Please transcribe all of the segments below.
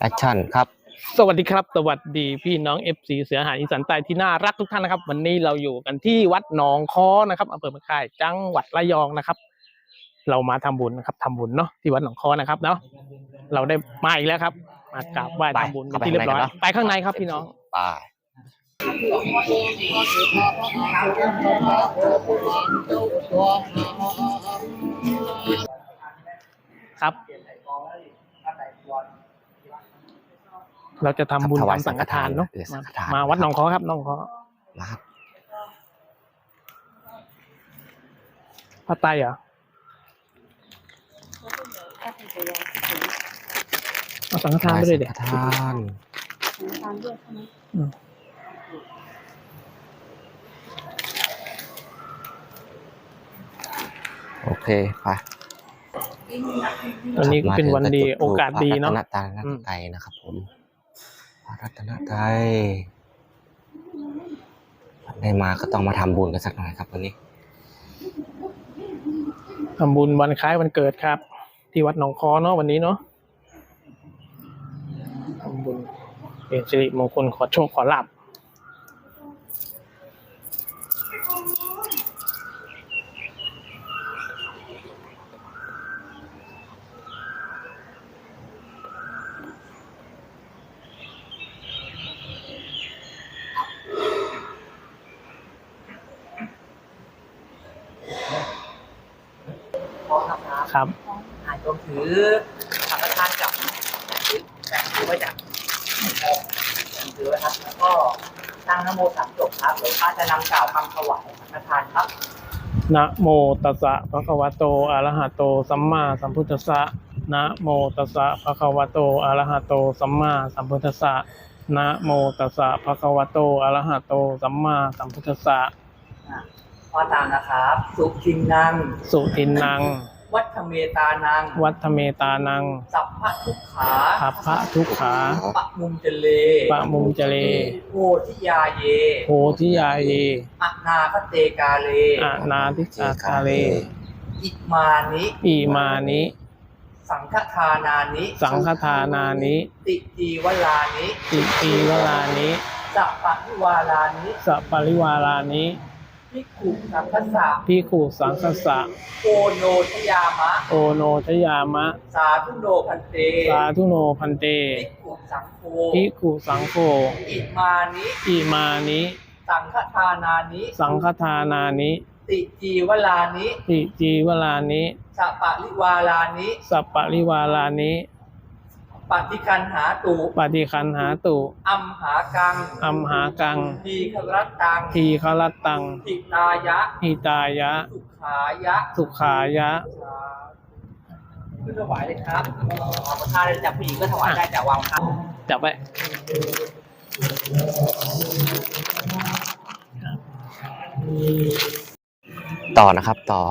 แอคชั่นครับ สวัสดีครับ สวัสดีพี่น้องเอฟซีเสือหายอีสานใต้ที่น่ารักทุกท่านนะครับ วันนี้เราอยู่กันที่วัดหนองคอนะครับอำเภอมะค่ายจังหวัดระยองนะครับ เรามาทำบุญนะครับทำบุญเนาะที่วัดหนองคอนะครับเนาะเราได้มาอีกแล้วครับ มากราบไหว้ไปทำบุญเข้าไปที่เรียบร้อยข้างในกันเนอะ ไปข้างในครับพี่น้อง ไปครับ เราจะทำบุญถวายทำสังฆทานเนาะเออสังฆทานมาวัดหนองคอครับหนองคอนะครับพระไตรเหรอเอาสังฆทานไปเลยเด็สังฆทานอืมโอเคไปวันนี้ก็เป็นวันดีโอกาสดีเนาะพระรัตนอืมตรัยนะครับผมพ ระรัตนตรัยได้มาก็ต้องมาทำบุญกันสักหน่อยครับวันนี้ทำบุญวันคล้ายวันเกิดครับ ที่วัดหนองคอเนาะวันนี้เนาะทำบุญเป็นสิริมงคลขอโชคขอลาบ ครับหายรวมถือสังฆทานกับแบ่งถือไว้จากถือไว้ครับ แล้วก็ตั้งนโมสามจบครับหลวงป้าจะนำกล่าวคำถวายสังฆทานครับนะโมตัสสะภะคะวะโตอะระหะโต สัมมาสัมพุทธัสสะนะโมตัสสะภะคะวะโตอะระหะโต สัมมาสัมพุทธัสสะนะโมตัสสะภะคะวะโตอะระหะโต สัมมาสัมพุทธัสสะว่าตามนะครับ สุขินนัง สุทินนัง วัฒเมตานัง วัฒเมตานัง สัพพะทุกขาขับพระทุกขา ปะมุมเจเล ปะมุมเจเล โพธิยาเย โพธิยาเยอนาคเตกาเลอานาทิกาคาเล อิมานิอีมานิสังฆทานานิ สังฆทานานิ ติจีวลานิ ติปีวลานิ สัพพะวิวาลานิสัปปริวารานิ พิกขุสังฆสะพิขุสังคสะโกโนทยามะ โอโนชยามะ สาธุโนพันเต สาธุโนพันเตพิกขุสังโฆพิกุสังโฆอิมานิ อิมานิ สังฆทานานิ สังฆทานานิ ติจีวลานิ ติจีวลานิ สัปปะริวาลานิ สัปปริวารานิ ปฏิคันหาตุปฏิคันหาตุ อัมหากัง อัมหากัง ทีครัตตัง ทีฆรัตตังทิตายะหิตายะ สุขายะ สุขายะขึ้นถวายเลยครับขอประทานจากผู้หญิงก็ถวายได้จากวางครับจับไว้ต่อนะครับต่อ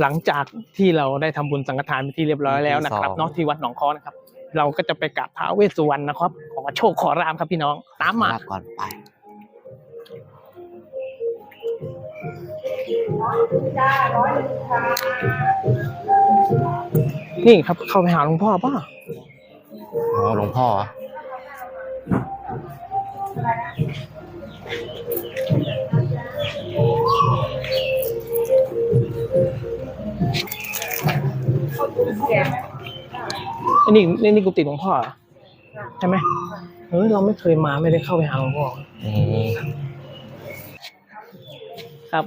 หลังจากที่เราได้ทำบุญสังฆทานไปที่เรียบร้อยแล้วนะครับที่สองเนอกที่วัดหนองคอนะครับ เราก็จะไปกราบท้าวเวสสุวรรณนะครับ ขอโชคขอรามครับพี่น้อง ตามมารับก่อนไป นี่ครับ เข้าไปหาหลวงพ่อป่ะอ๋อหลวงพ่อเหรออัน นี้นี่นี่กุฏิหลวงพ่อเหรอใช่ไหมเฮ้ยเราไม่เคยมาไม่ได้เข้าไปหาหลวงพ่ออืมครับ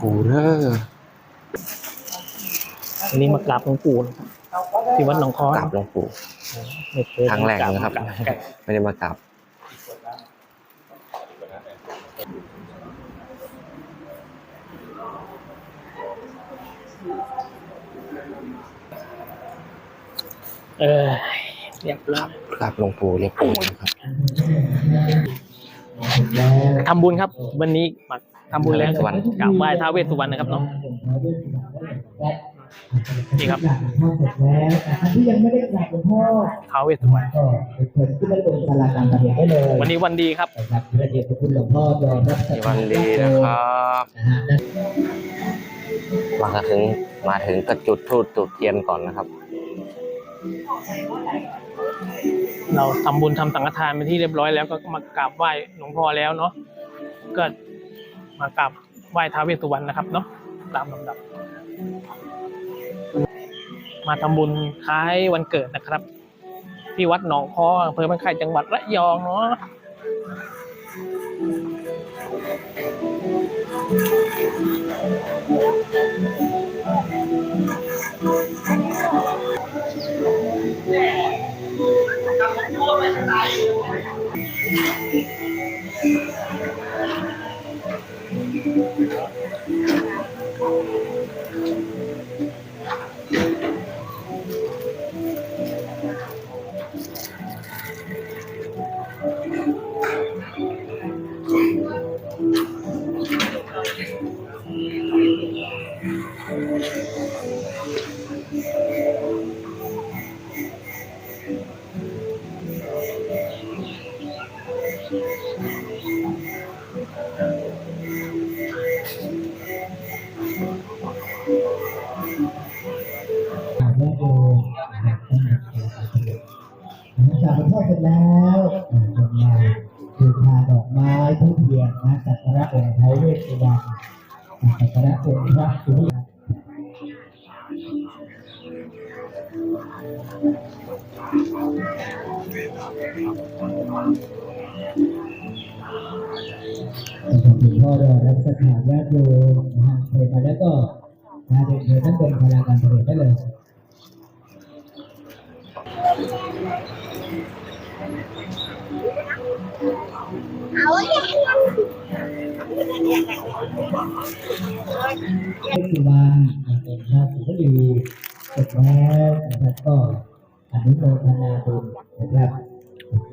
กูเรอร์อันนี้มากราบหลวงปู่นะครับที่วัดหนองคอกราบหลวงปู่ไม่เคยครั้งแรกนะครับกาบไม่ได้มากราบ เออเรียบร้อยกราบหลวงปู่เรียบร้อยนะครับทำบุญครับ วันนี้มาทำบุญแล้วกราบไหว้ท้าวเวสสุวรรณนะครับเนาะนี่ครับกราบหลวงพ่อเสร็จแล้วแต่ท่านที่ยังไม่ได้กราบหลวงพ่อท้าวเวสสุวรรณก็เชิญขึ้นมาตรงศาลาการประเรียนได้เลยวันนี้วันดีครับนะครับพระเดชพระคุณหลวงพ่อโดยรับสักวันดีนะครับนะฮะและมาถึงมาถึงก็จุดธูปจุดเทียนก่อนนะครับ เราทำบุญทำสังฆทานเป็นที่เรียบร้อยแล้วก็มากราบไหว้หลวงพ่อแล้วเนาะก็มากราบไหว้ท้าวเวสสุวรรณนะครับเนาะตามลำดับ มาทำบุญคล้ายวันเกิดนะครับ ที่วัดหนองคออำเภอบ้านไข่จังหวัดระยองเนาะ ก อพาดอกไม้ทุกเทียนนะสักการะองค์ไทยเวสสุวรรณสักการะองค์พระสุริยะขอบคุณพ่อดอยรับสถานญาติโยมนะฮะเคยมาแล้วก็มาเดินเดินทั้งบนพลาการเผลิตได้เลย เทศบาลเป็นพระสุภดีเสร็จแล้วนะครับก็อนุโมทนาบุญนะครับ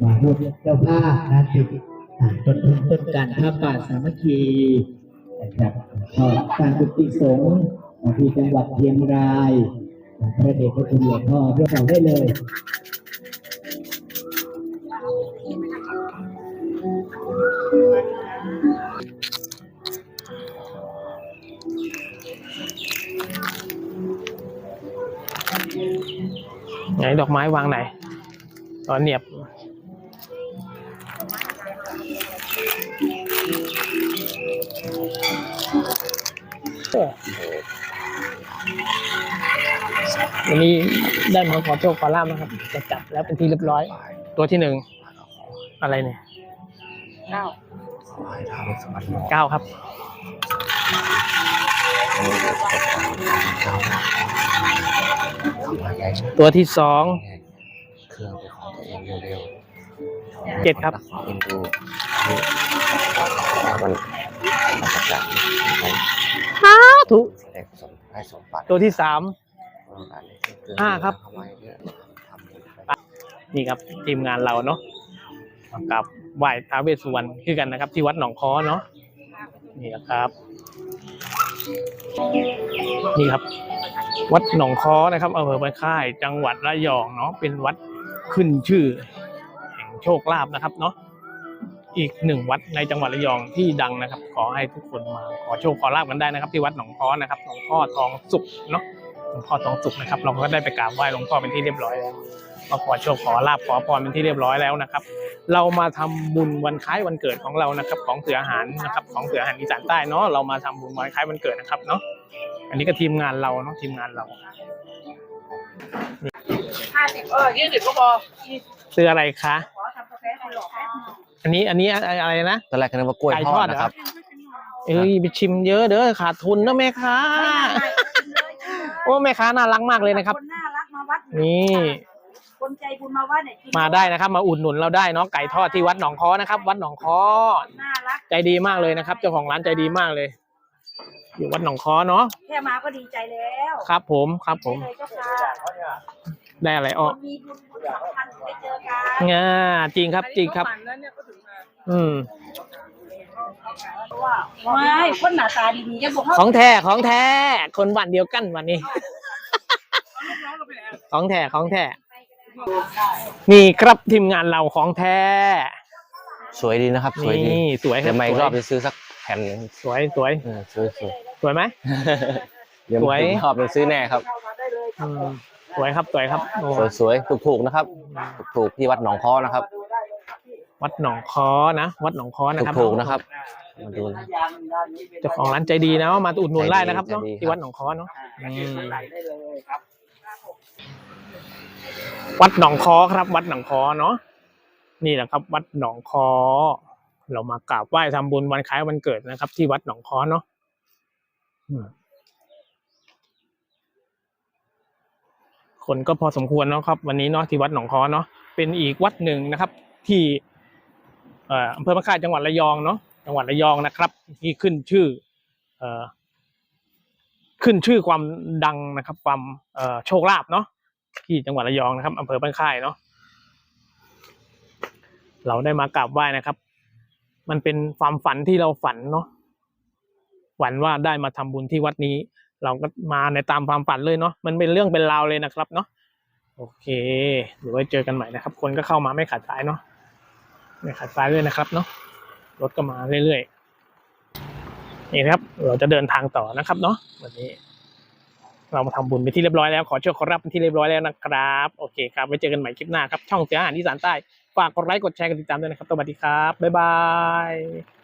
มาร่วมเจ้าภาพงานติดอ่าต้นทุนต้นการผ้าป่าสามัคคีนะครับก็สร้างกุฏิสงฆ์ที่จังหวัดเชียงรายพระเดชพระคุณหลวงพ่อเรียกเราได้เลย ไหนดอกไม้วางไหนตอนเหนียบโอ้วันนี้ได้มาขอโชคขอลาบนะครับจะจับแล้วเป็นที่เรียบร้อย ตัวที่หนึ่งอะไรเนี่ยเก้าขอให้ท้าวเวสสุวรรณเก้าครับทำมาใหญ่ ตัวที่สองเครื่องเป็นของตัวเองเร็วๆเจ็ดครับอเอ็นดูมันมันจะจับให้าธุตัวที่สามห้าครับมเนี่ครับทีมงานเราเนาะกับไหว้ท้าเวสสุวรรณคือกันนะครับ ที่วัดหนองคอเนาะนี่นะครับ นี่ครับ วัดหนองคอนะครับอำเภอบ้านค่าย จังหวัดระยองเนาะเป็นวัดขึ้นชื่อ แห่งโชคลาภนะครับเนาะอีกหนึ่งวัดในจังหวัดระยองที่ดังนะครับ ขอให้ทุกคนมาขอโชคขอลาบกันได้นะครับ ที่วัดหนองคอนะครับหลวงพ่อทองสุขเนาะหลวงพ่อทองสุขนะครับ เราก็ได้ไปกราบไหว้หลวงพ่อเป็นที่เรียบร้อยแล้ว มาขอโชคขอลาบขอพรเป็นที่เรียบร้อยแล้วนะครับ เรามาทำบุญวันคล้ายวันเกิดของเรานะครับ ของเสืออาหารนะครับของเสืออาหารอีสานใต้เนาะเรามาทำบุญวันคล้ายวันเกิดนะครับเนาะอันนี้ก็ทีมงานเราเนาะทีมงานเราห้าสิบเออยี่สิบก็พอซื้ออะไรคะขอทำกาแฟอันนี้อันนี้อะไรนะตอนแรกก็นึกว่ากล้วยทอดนะครับเอ้ยไปชิมเยอะเด้อขาดทุนนะแม่ค้าโอ้แม่ค้าน่ารักมากเลยนะครับคน คนใจบุญมาวัดเนี่ยกินมาได้นะครับ มาอุดหนุนเราได้เนาะไก่ทอดที่วัดหนองคอนะครับ วัดหนองคอน่ารักใจดีมากเลยนะครับ เจ้าของร้านใจดีมากเลย อยู่วัดหนองคอเนาะแค่มาก็ดีใจแล้วครับ ผมครับผมได้เลยเจ้าค่ะได้อะไรอ้อคนมีบุญบุญสำคัญได้เจอกันง่าจริงครับจริงครับ อืมไม่คนหน้าตาดีๆจะบอกว่าของแท้ของแท้คนบ้านเดียวกันวันนี้ ของแท้ของแท้ นี่ครับทีมงานเราของแท้ สวยดีนะครับ สวยดีนี่สวยครัเดี๋ยวมาอีกรอบสวยจะซื้อสักแผ่นหนึ่งสวยสวยเออสวยสวยสวยไหม เดี๋ยวสวยมาอีกรอบจะซื้อแน่ครับ อืมสวยครับสวยครับโอ้สวยสวยถูกถูกๆนะครับ ถูกถูกๆที่วัดหนองค้อนะครับ วัดหนองคอนะวัดหนองคอนะถูคกรับถูกๆนะครับมาดูนะ เจ้าของร้านใจดีนะมาอุดหนุนได้นะครับเนาะใจดีที่วัดหนองคอเนาะอืม ไหลได้เลยครับ วัดหนองคอครับ วัดหนองคอเนาะนี่แหละครับ วัดหนองคอ เรามากราบไหว้ทำบุญวันคล้ายวันเกิดนะครับ ที่วัดหนองคอเนาะคนก็พอสมควรเนาะครับ วันนี้เนาะที่วัดหนองคอเนาะเป็นอีกวัดหนึ่งนะครับ ที่อำเภอมะค่ายจังหวัดระยองเนาะจังหวัดระยองนะครับ ที่ขึ้นชื่อเอขึ้นชื่อความดังนะครับ ความเอโชคลาภเนาะ ที่จังหวัดระยองนะครับอำเภอบ้านค่ายเนาะเราได้มากราบไหว้นะครับ มันเป็นความฝันที่เราฝันเนาะฝันว่าได้มาทำบุญที่วัดนี้ เราก็มาในตามความฝันเลยเนาะมันเป็นเรื่องเป็นราวเลยนะครับเนาะโอเคเดี๋ยวไว้เจอกันใหม่นะครับ คนก็เข้ามาไม่ขาดสายเนาะไม่ขาดสายเลยนะครับเนาะรถก็มาเรื่อยๆนี่นะครับ เราจะเดินทางต่อนะครับเนาะวันนี้ เรามาทำบุญไปที่เรียบร้อยแล้วขอโชคขอรับเป็นที่เรียบร้อยแล้วนะครับโอเคครับไว้เจอกันใหม่คลิปหน้าครับช่องเสียอาหารที่สานใต้ฝากกดไลค์กดแชร์กดติดตามด้วยนะครับสวัสดีครับบ๊ายบาย